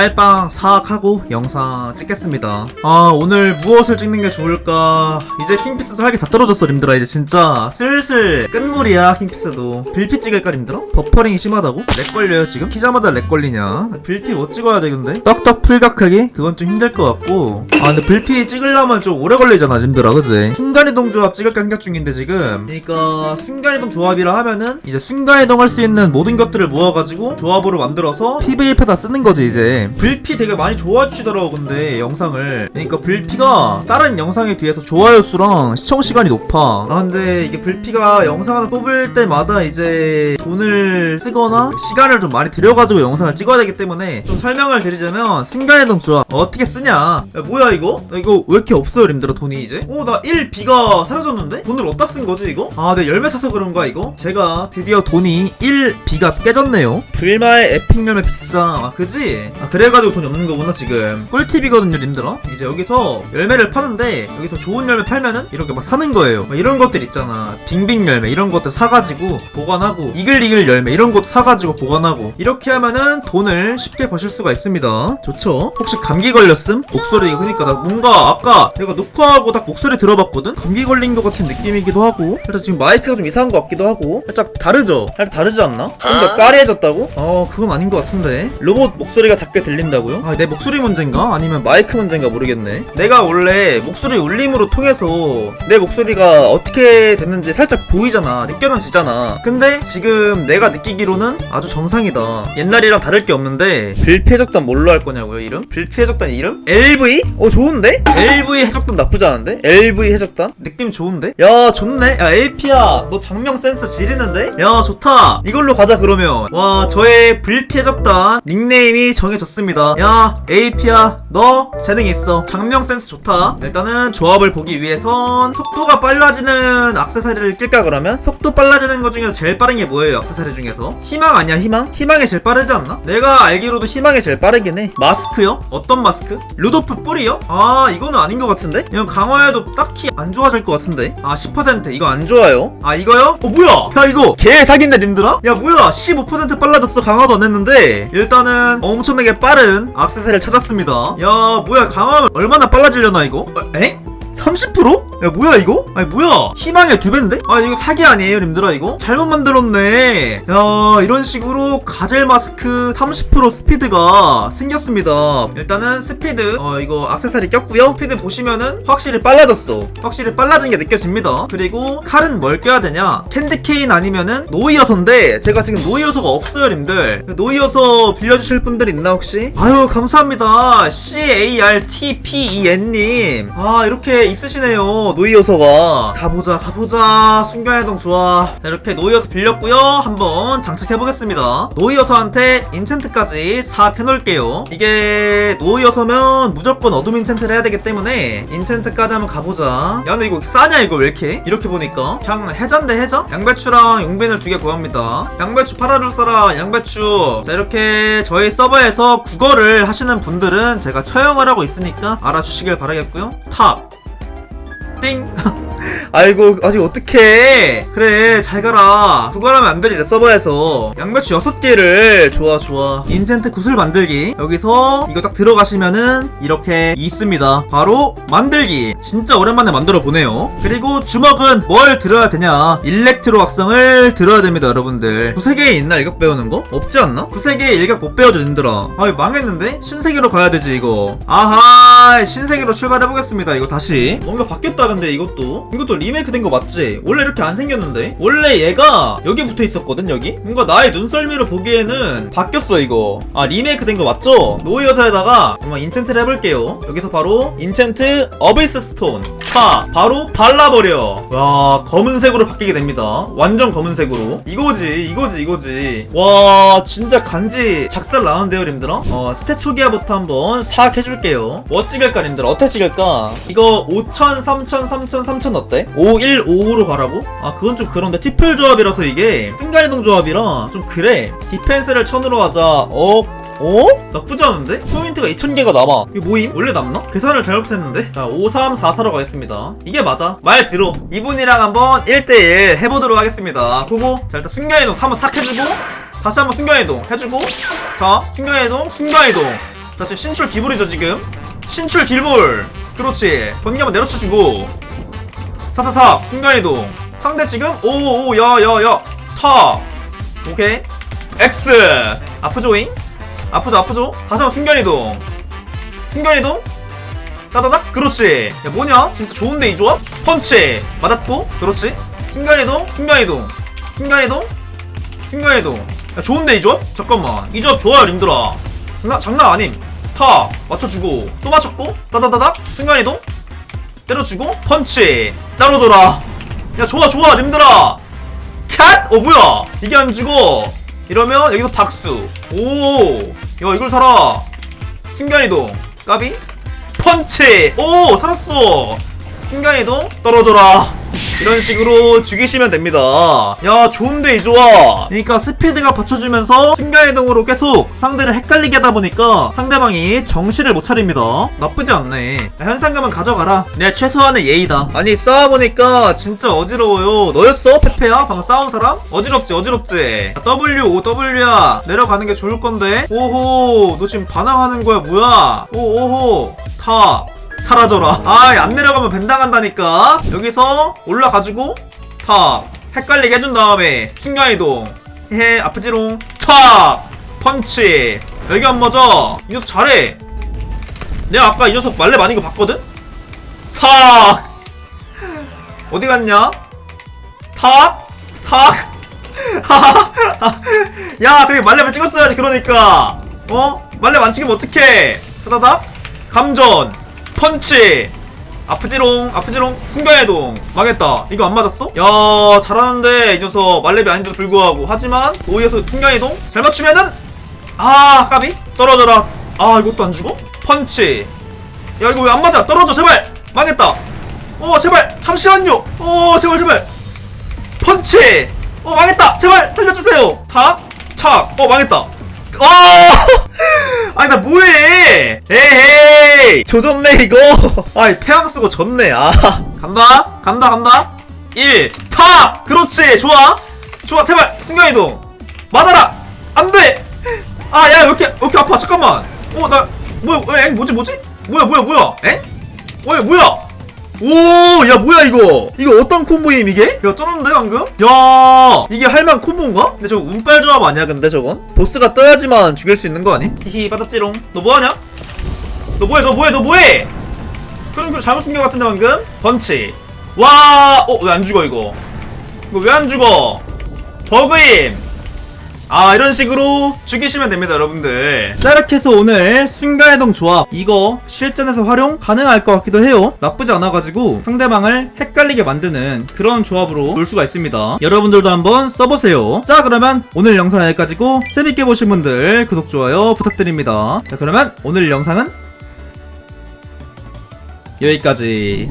짤방 사악하고 영상 찍겠습니다. 아, 오늘 무엇을 찍는 게 좋을까? 이제 킹피스도 할 게 다 떨어졌어, 님들아. 이제 진짜 슬슬 끝물이야, 킹피스도. 빌피 찍을까, 님들아? 버퍼링이 심하다고? 렉 걸려요, 지금? 키자마자 렉 걸리냐? 빌피 뭐 찍어야 돼, 근데? 떡떡 풀각하기? 그건 좀 힘들 것 같고. 아, 근데 빌피 찍으려면 좀 오래 걸리잖아, 님들아, 그지? 순간이동 조합 찍을까 생각 중인데, 지금. 그니까, 순간이동 조합이라 하면은, 이제 순간이동 할 수 있는 모든 것들을 모아가지고, 조합으로 만들어서, PVP에다 쓰는 거지, 이제. 불피 되게 많이 좋아해 주시더라고, 근데, 영상을. 그러니까 불피가 다른 영상에 비해서 좋아요 수랑 시청 시간이 높아. 아, 근데 이게 불피가 영상 하나 뽑을 때마다 이제 돈을 쓰거나 시간을 좀 많이 들여가지고 영상을 찍어야 되기 때문에 좀 설명을 드리자면, 순간이동 조합 어떻게 쓰냐. 야, 뭐야, 이거? 야, 이거 왜 이렇게 없어요, 님들아, 돈이 이제? 어, 나 1비가 사라졌는데? 돈을 어디다 쓴 거지, 이거? 아, 내 열매 사서 그런가, 이거? 제가 드디어 돈이 1비가 깨졌네요. 불마의 에픽 열매 비싸. 아, 그지? 아, 그래가지고 돈이 없는 거구나, 지금. 꿀팁이거든요, 님들아. 이제 여기서 열매를 파는데, 여기서 좋은 열매 팔면은 이렇게 막 사는 거예요. 막 이런 것들 있잖아. 빙빙 열매, 이런 것들 사가지고 보관하고, 이글이글 열매, 이런 것도 사가지고 보관하고, 이렇게 하면은 돈을 쉽게 버실 수가 있습니다. 좋죠? 혹시 감기 걸렸음? 목소리, 그니까 나 뭔가 아까 내가 녹화하고 딱 목소리 들어봤거든? 감기 걸린 것 같은 느낌이기도 하고, 살짝 지금 마이크가 좀 이상한 것 같기도 하고, 살짝 다르죠? 살짝 다르지 않나? 좀 더 까리해졌다고? 어, 그건 아닌 것 같은데. 로봇 목소리가 작게 들린다고요? 아, 내 목소리 문제인가? 아니면 마이크 문제인가 모르겠네. 내가 원래 목소리 울림으로 통해서 내 목소리가 어떻게 됐는지 살짝 보이잖아. 느껴지잖아. 근데 지금 내가 느끼기로는 아주 정상이다. 옛날이랑 다를 게 없는데 불피 해적단 뭘로 할 거냐고요, 이름? 불피 해적단 이름? LV? 어, 좋은데? LV 해적단 나쁘지 않은데? LV 해적단? 느낌 좋은데? 야, 좋네. 야, LP야. 너 장명 센스 지리는데? 야, 좋다. 이걸로 가자, 그러면. 와, 저의 불피 해적단 닉네임이 정해졌 습니다. 야, AP야. 너 재능 있어. 장명 센스 좋다. 일단은 조합을 보기 위해선 속도가 빨라지는 악세사리를 낄까, 그러면? 속도 빨라지는 것 중에서 제일 빠른 게 뭐예요, 악세사리 중에서? 희망 아니야, 희망? 희망이 제일 빠르지 않나? 내가 알기로도 희망이 제일 빠르긴 해. 마스크요? 어떤 마스크? 루도프 뿌리요? 아, 이거는 아닌 것 같은데? 이건 강화해도 딱히 안 좋아질 것 같은데? 아, 10% 이거 안 좋아요. 아, 이거요? 어, 뭐야? 야, 이거 개 사기인데, 님들아? 야, 뭐야? 15% 빨라졌어. 강화도 안 했는데. 일단은 엄청나게 빠른 악세사리를 찾았습니다. 야, 뭐야? 강화하면 얼마나 빨라지려나, 이거? 어, 에? 30%? 야 뭐야 이거? 아니 뭐야? 희망의 두 배인데? 아 이거 사기 아니에요 님들아 이거? 잘못 만들었네. 야 이런 식으로 가젤 마스크 30% 스피드가 생겼습니다. 일단은 스피드 어 이거 악세사리 꼈고요. 스피드 보시면은 확실히 빨라졌어. 확실히 빨라진 게 느껴집니다. 그리고 칼은 뭘 껴야 되냐? 캔디케인 아니면은 노이어서인데 제가 지금 노이어서가 없어요 님들. 노이어서 빌려주실 분들 있나 혹시? 아유 감사합니다. C-A-R-T-P-E-N님. 아 이렇게 있으시네요 노이어서가. 가보자 가보자. 순간이동 좋아. 자, 이렇게 노이어서 빌렸고요. 한번 장착해보겠습니다. 노이어서한테 인챈트까지 사 펴놓을게요. 이게 노이어서면 무조건 어둠 인챈트를 해야 되기 때문에 인챈트까지 한번 가보자. 야 근데 이거 싸냐 이거 왜 이렇게? 이렇게 보니까. 그냥 해자인데 해자? 양배추랑 용빈을 두 개 구합니다. 양배추 팔아줄 사람 양배추. 자 이렇게 저희 서버에서 국어를 하시는 분들은 제가 처형을 하고 있으니까 알아주시길 바라겠고요. 탑 띵. 아이고 아직 어떡해. 그래 잘 가라. 그거라면 안 되지 내 서버에서. 양배추 6개를. 좋아 좋아. 인젠트 구슬 만들기. 여기서 이거 딱 들어가시면은 이렇게 있습니다. 바로 만들기. 진짜 오랜만에 만들어 보네요. 그리고 주먹은 뭘 들어야 되냐? 일렉트로 확성을 들어야 됩니다 여러분들. 구세계에 있나 일격 배우는 거? 없지 않나? 구세계에 일격 못 배워줘 님들아. 아 이거 망했는데? 신세계로 가야 되지 이거. 아하 신세계로 출발해보겠습니다 이거 다시. 뭔가 바뀌었다 근데 이것도 이것도 리메이크 된 거 맞지? 원래 이렇게 안 생겼는데? 원래 얘가 여기 붙어 있었거든 여기? 뭔가 나의 눈썰미로 보기에는 바뀌었어 이거 아 리메이크 된 거 맞죠? 노이어서에다가 한번 인챈트를 해볼게요 여기서 바로 인챈트 어비스 스톤 자 바로 발라버려. 와 검은색으로 바뀌게 됩니다. 완전 검은색으로. 이거지 이거지 이거지. 와 진짜 간지 작살 나는데요 님들아? 어 스탯 초기화부터 한번 싹 해줄게요. 뭐 찍을까 님들아. 어떻게 찍을까 이거 5000 3000 3000 3000 어때? 5155로 가라고? 아 그건 좀 그런데 티플 조합이라서 이게 순간이동 조합이라 좀 그래. 디펜스를 1000으로 하자. 어? 어? 나쁘지 않은데? 포인트가 2000개가 남아. 이게 뭐임? 원래 남나? 계산을 잘못했는데? 자, 5344로 가겠습니다. 이게 맞아. 말 들어. 이분이랑 한번 1대1 해보도록 하겠습니다. 보고, 자, 일단 순간이동 한번 싹 해주고, 다시 한번 순간이동 해주고, 자, 순간이동, 순간이동. 자 지금 신출 기불이죠 지금 신출 길불 그렇지 번개 한번 내려쳐주고 사사사 순간이동 상대 지금 오오 야야 야 타 오케이 X 아프조잉 아프죠 아프죠? 다시 한번 순간이동. 순간이동? 따다닥? 그렇지. 야 뭐냐? 진짜 좋은데 이 조합? 펀치. 맞았고? 그렇지. 순간이동? 순간이동. 순간이동? 순간이동. 야 좋은데 이 조합? 잠깐만. 이 조합 좋아요 님들아. 장난 장난 아님. 타. 맞춰주고. 또 맞췄고? 따다다닥? 순간이동? 때려주고? 펀치. 따로 돌아 야 좋아 좋아 님들아. 캣! 어 뭐야? 이게 안 죽어. 이러면 여기서 박수. 오 야 이걸 살아 순간이동. 까비? 펀치! 오 살았어. 순간이동? 떨어져라 이런 식으로 죽이시면 됩니다. 야 좋은데 이 조합. 그러니까 스피드가 받쳐주면서 순간이동으로 계속 상대를 헷갈리게 하다 보니까 상대방이 정신을 못 차립니다. 나쁘지 않네. 야, 현상금은 가져가라. 내 최소한의 예의다. 아니 싸워보니까 진짜 어지러워요. 너였어 페페야? 방금 싸운 사람? 어지럽지 어지럽지. 자, W O W야. 내려가는 게 좋을 건데. 오호 너 지금 반항하는 거야 뭐야? 오 오호. 타 사라져라. 아안 내려가면 벤당한다니까. 여기서 올라가지고 탑 헷갈리게 해준 다음에 순간이동. 해 아프지롱. 탑 펀치. 여기 안 맞아. 이 녀석 잘해. 내가 아까 이 녀석 말레 많이 거 봤거든? 삭 어디 갔냐? 탑 삭. 야, 그래 말렙을 찍었어야지 그러니까. 어? 말렙 안 찍으면 어떡해? 타다닥 감전 펀치. 아프지롱 아프지롱. 순간이동. 망했다. 이거 안 맞았어? 야 잘하는데 이 녀석 말렙이 아닌데도 불구하고. 하지만 오이에서 순간이동. 잘 맞추면은 아 까비? 떨어져라. 아 이것도 안 죽어? 펀치. 야 이거 왜 안 맞아? 떨어져 제발! 망했다. 어 제발! 잠시만요. 어 제발 제발. 펀치! 어 망했다. 제발 살려주세요. 탁착어 망했다. 아! 아니 나 뭐해? 에헤 이 조졌네 이거 아이 패왕 쓰고 졌네 아 간다 간다 간다 1 타 그렇지 좋아 좋아 제발 순간이동 맞아라 안돼 아야왜 이렇게 왜 이렇게 아파 잠깐만 어나 뭐야 어, 엥 뭐지 뭐지 뭐야 뭐야 뭐야 엥? 어 뭐야 오, 야 뭐야 이거? 이거 어떤 콤보임 이게? 야 쩌는데 방금? 야 이게 할만 콤보인가? 근데 저거 운빨 조합 아니야 근데 저건? 보스가 떠야지만 죽일 수 있는 거 아님? 히히 빠졌지롱 너 뭐하냐? 너 뭐해 너 뭐해 너 뭐해? 거 잘못 쓴 것 같은데 방금? 펀치 와, 어 왜 안 죽어 이거? 이거 왜 안 죽어? 버그임 아 이런 식으로 죽이시면 됩니다 여러분들 자 이렇게 해서 오늘 순간이동 조합 이거 실전에서 활용 가능할 것 같기도 해요 나쁘지 않아가지고 상대방을 헷갈리게 만드는 그런 조합으로 놀 수가 있습니다 여러분들도 한번 써보세요 자 그러면 오늘 영상 여기까지고 재밌게 보신 분들 구독 좋아요 부탁드립니다 자 그러면 오늘 영상은 여기까지